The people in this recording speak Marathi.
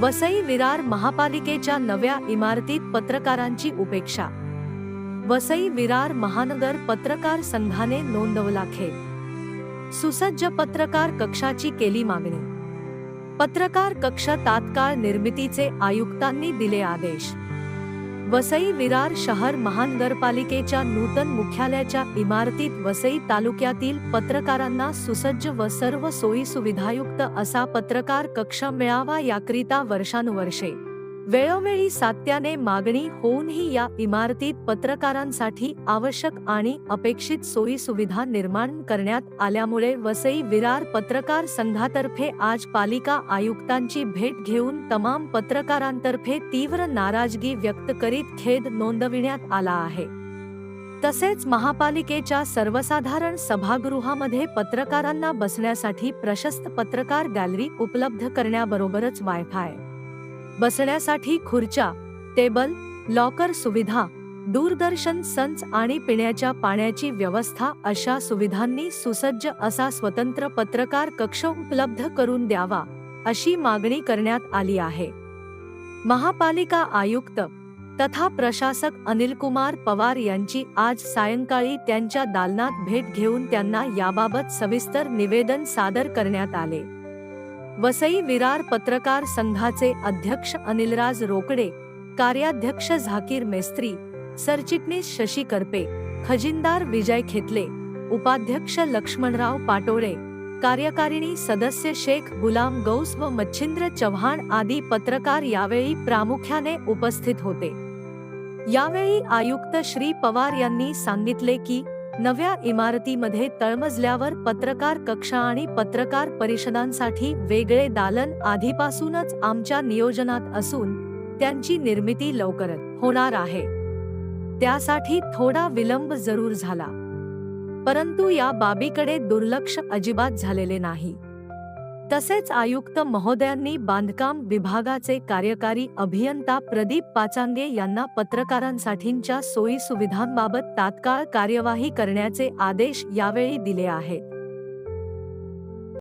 वसई विरार महापालिकेच्या नव्या इमारतीत पत्रकारांची उपेक्षा. वसई विरार महानगर पत्रकार संघाने नोंदवला खेळ. सुसज्ज पत्रकार कक्षाची केली मागणी. पत्रकार कक्ष तात्काळ निर्मितीचे आयुक्तांनी दिले आदेश. वसई विरार शहर महानगरपालिकेच्या नूतन मुख्यालयाच्या इमारतीत वसई तालुक्यातील पत्रकारांना सुसज्ज व सर्व सोयी सुविधायुक्त असा पत्रकार कक्ष मिळावा याकरिता वर्षानुवर्षे. वेळोवेळी सातत्याने मागणी होऊनही या इमारतीत पत्रकारांसाठी आवश्यक आणि अपेक्षित सोयी सुविधा निर्माण करण्यात आल्यामुळे वसई विरार पत्रकार संघातर्फे आज पालिका आयुक्तांची भेट घेऊन तमाम पत्रकारांतर्फे तीव्र नाराजगी व्यक्त करीत खेद नोंदविण्यात आला आहे. तसेच महापालिकेच्या सर्वसाधारण सभागृहामध्ये पत्रकारांना बसण्यासाठी प्रशस्त पत्रकार गॅलरी उपलब्ध करण्याबरोबरच वायफाय बसण्यासाठी खुर्च्या टेबल लॉकर सुविधा दूरदर्शन संच आणि पिण्याच्या पाण्याची व्यवस्था अशा सुविधांनी सुसज्ज असा स्वतंत्र पत्रकार कक्ष उपलब्ध करून द्यावा अशी मागणी करण्यात आली आहे. महापालिका आयुक्त तथा प्रशासक अनिलकुमार पवार यांची आज सायंकाळी त्यांच्या दालनात भेट घेऊन त्यांना याबाबत सविस्तर निवेदन सादर करण्यात आले. वसई विरार पत्रकार संघाचे अध्यक्ष अनिलराज रोकडे कार्याध्यक्ष झाकीर मेस्त्री सरचिटणीस शशी करपे खजिनदार विजय खेतले उपाध्यक्ष लक्ष्मणराव पाटोळे कार्यकारिणी सदस्य शेख गुलाम गौस व मच्छिंद्र चव्हाण आदी पत्रकार यावेळी प्रामुख्याने उपस्थित होते. यावेळी आयुक्त श्री पवार यांनी सांगितले की नव्या इमारतीमध्ये तळमजल्यावर पत्रकार कक्षा आणि पत्रकार परिषदांसाठी वेगळे दालन आधीपासूनच आमच्या नियोजनात असून त्यांची निर्मिती लवकरच होणार आहे. त्यासाठी थोडा विलंब जरूर झाला. परंतु या बाबीकडे दुर्लक्ष अजिबात झालेले नाही. तसेच आयुक्त महोदयांनी बांधकाम विभागाचे कार्यकारी अभियंता प्रदीप पाचांगे यांना पत्रकारांसाठींच्या सोयी सुविधांबाबत तात्काळ कार्यवाही करण्याचे आदेश यावेळी दिले आहेत.